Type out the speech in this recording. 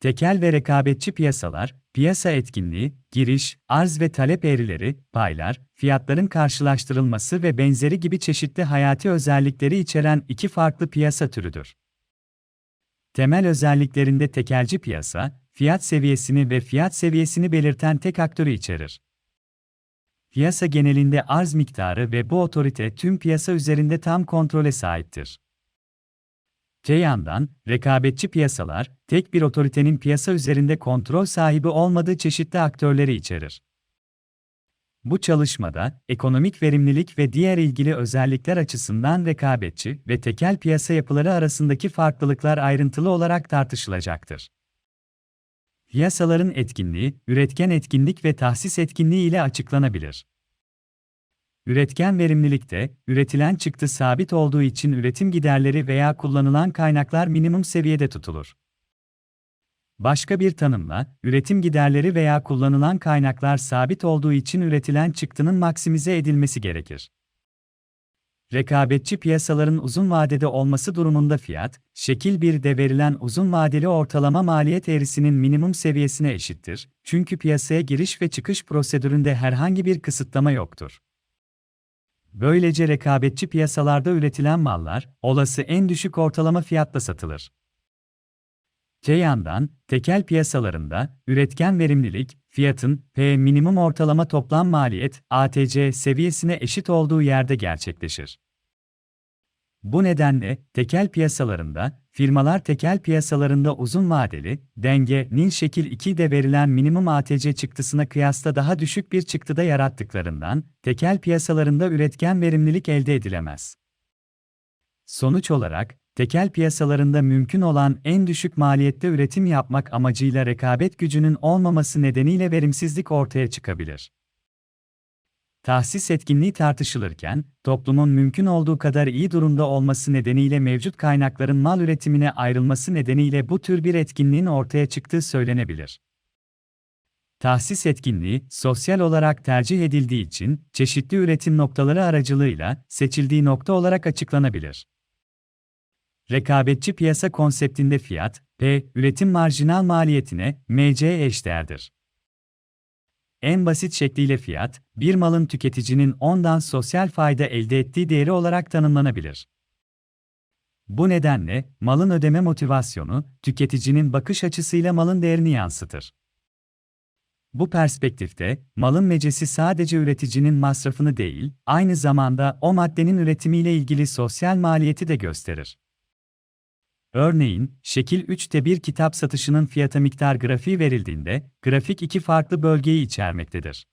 Tekel ve rekabetçi piyasalar, piyasa etkinliği, giriş, arz ve talep eğrileri, paylar, fiyatların karşılaştırılması ve benzeri gibi çeşitli hayati özellikleri içeren iki farklı piyasa türüdür. Temel özelliklerinde tekelci piyasa, fiyat seviyesini ve fiyat seviyesini belirten tek aktörü içerir. Piyasa genelinde arz miktarı ve bu otorite tüm piyasa üzerinde tam kontrole sahiptir. Te yandan, rekabetçi piyasalar, tek bir otoritenin piyasa üzerinde kontrol sahibi olmadığı çeşitli aktörleri içerir. Bu çalışmada, ekonomik verimlilik ve diğer ilgili özellikler açısından rekabetçi ve tekel piyasa yapıları arasındaki farklılıklar ayrıntılı olarak tartışılacaktır. Piyasaların etkinliği, üretken etkinlik ve tahsis etkinliği ile açıklanabilir. Üretken verimlilikte, üretilen çıktı sabit olduğu için üretim giderleri veya kullanılan kaynaklar minimum seviyede tutulur. Başka bir tanımla, üretim giderleri veya kullanılan kaynaklar sabit olduğu için üretilen çıktının maksimize edilmesi gerekir. Rekabetçi piyasaların uzun vadede olması durumunda fiyat, şekil 1'de verilen uzun vadeli ortalama maliyet eğrisinin minimum seviyesine eşittir, çünkü piyasaya giriş ve çıkış prosedüründe herhangi bir kısıtlama yoktur. Böylece rekabetçi piyasalarda üretilen mallar, olası en düşük ortalama fiyatla satılır. Te yandan, tekel piyasalarında, üretken verimlilik, fiyatın, P minimum ortalama toplam maliyet, ATC seviyesine eşit olduğu yerde gerçekleşir. Bu nedenle, tekel piyasalarında, firmalar tekel piyasalarında uzun vadeli, dengenin şekil 2'de verilen minimum ATC çıktısına kıyasla daha düşük bir çıktıda yarattıklarından, tekel piyasalarında üretken verimlilik elde edilemez. Sonuç olarak, tekel piyasalarında mümkün olan en düşük maliyette üretim yapmak amacıyla rekabet gücünün olmaması nedeniyle verimsizlik ortaya çıkabilir. Tahsis etkinliği tartışılırken, toplumun mümkün olduğu kadar iyi durumda olması nedeniyle mevcut kaynakların mal üretimine ayrılması nedeniyle bu tür bir etkinliğin ortaya çıktığı söylenebilir. Tahsis etkinliği, sosyal olarak tercih edildiği için, çeşitli üretim noktaları aracılığıyla, seçildiği nokta olarak açıklanabilir. Rekabetçi piyasa konseptinde fiyat, P, üretim marjinal maliyetine, MC eşdeğerdir. En basit şekliyle fiyat, bir malın tüketicinin ondan sosyal fayda elde ettiği değeri olarak tanımlanabilir. Bu nedenle, malın ödeme motivasyonu, tüketicinin bakış açısıyla malın değerini yansıtır. Bu perspektifte, malın mecesi sadece üreticinin masrafını değil, aynı zamanda o maddenin üretimiyle ilgili sosyal maliyeti de gösterir. Örneğin, şekil 3'te bir kitap satışının fiyata miktar grafiği verildiğinde, grafik iki farklı bölgeyi içermektedir.